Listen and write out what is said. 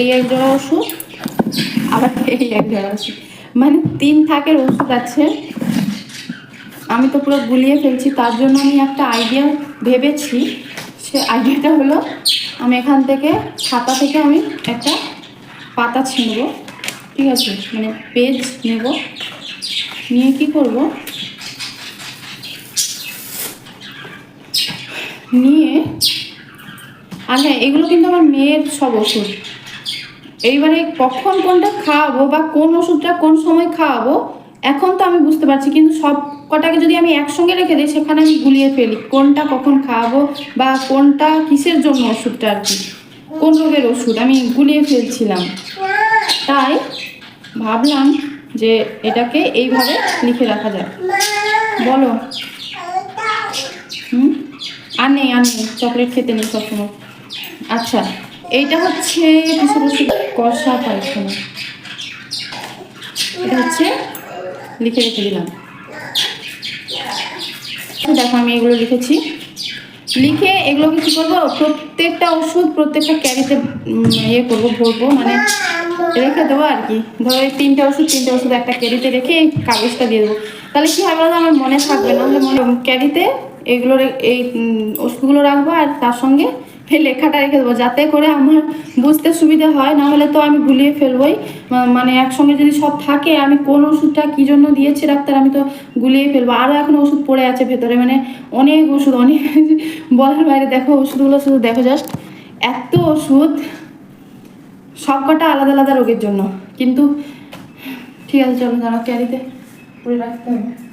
এই এক জোড়া ওষুধ, আবার এই এক জোড়া ওষুধ। মানে তিন থাকের ওষুধ আছে। আমি তো পুরো গুলিয়ে ফেলছি, তার জন্য আমি একটা আইডিয়া ভেবেছি। সে আইডিয়াটা হলো, আমি এখান থেকে খাতা থেকে আমি একটা পাতা ছিঁড়ব ঠিক আছে? মানে পেজ নেব। নিয়ে কি করব? নিয়ে, আর হ্যাঁ এগুলো কিন্তু আমার মেয়ের সব ওষুধ। এইবারে কখন কোনটা খাওয়াবো বা কোন ওষুধটা কোন সময় খাওয়াবো, এখন তো আমি বুঝতে পারছি, কিন্তু সব কটাকে যদি আমি একসঙ্গে রেখে দিই, সেখানে আমি গুলিয়ে ফেলি। কোনটা কখন খাওয়াবো বা কোনটা কিসের জন্য ওষুধটা আর কি? কোন রোগের ওষুধ? আমি গুলিয়ে ফেলছিলাম। তাই ভাবলাম যে এটাকে এইভাবে লিখে রাখা যায় বলো। হুম? আর নেই আর নেই। চকলেট খেতে নেই সবসময়। আচ্ছা। এইটা হচ্ছে কিছু কিছু কষা পায়খানা। এটা হচ্ছে লিখে রেখে দিলাম। দেখো আমি এগুলো লিখেছি। লিখে এগুলোকে কী করব? প্রত্যেকটা ওষুধ, প্রত্যেকটা ক্যারিতে ইয়ে করব, ভরবো মানে রেখে দেবো আর কি। ধরো এই তিনটে ওষুধ তিনটে ওষুধ একটা ক্যারিতে রেখে কাগজটা দিয়ে দেবো। তাহলে কী হবে আমার মনে থাকবে না। ক্যারিতে এগুলো রে- এই ওষুধগুলো রাখব আর তার সঙ্গে এই লেখাটা রেখে দেবো। যাতে করে আমার বুঝতে সুবিধা হয়, না হলে তো আমি গুলিয়ে ফেলবোই। মানে একসঙ্গে যদি সব থাকে, আমি কোন ওষুধটা কী জন্য দিয়েছি ডাক্তার, আমি তো গুলিয়ে ফেলব। আরও এখন ওষুধ পড়ে আছে ভেতরে মানে অনেক ওষুধ, অনেক বলার বাইরে। দেখো, ওষুধগুলো শুধু দেখো জাস্ট এত ওষুধ সব কটা আলাদা আলাদা রোগের জন্য। কিন্তু ঠিক আছে, চলো দাঁড়া ক্যারিতে পরে রাখতে হবে।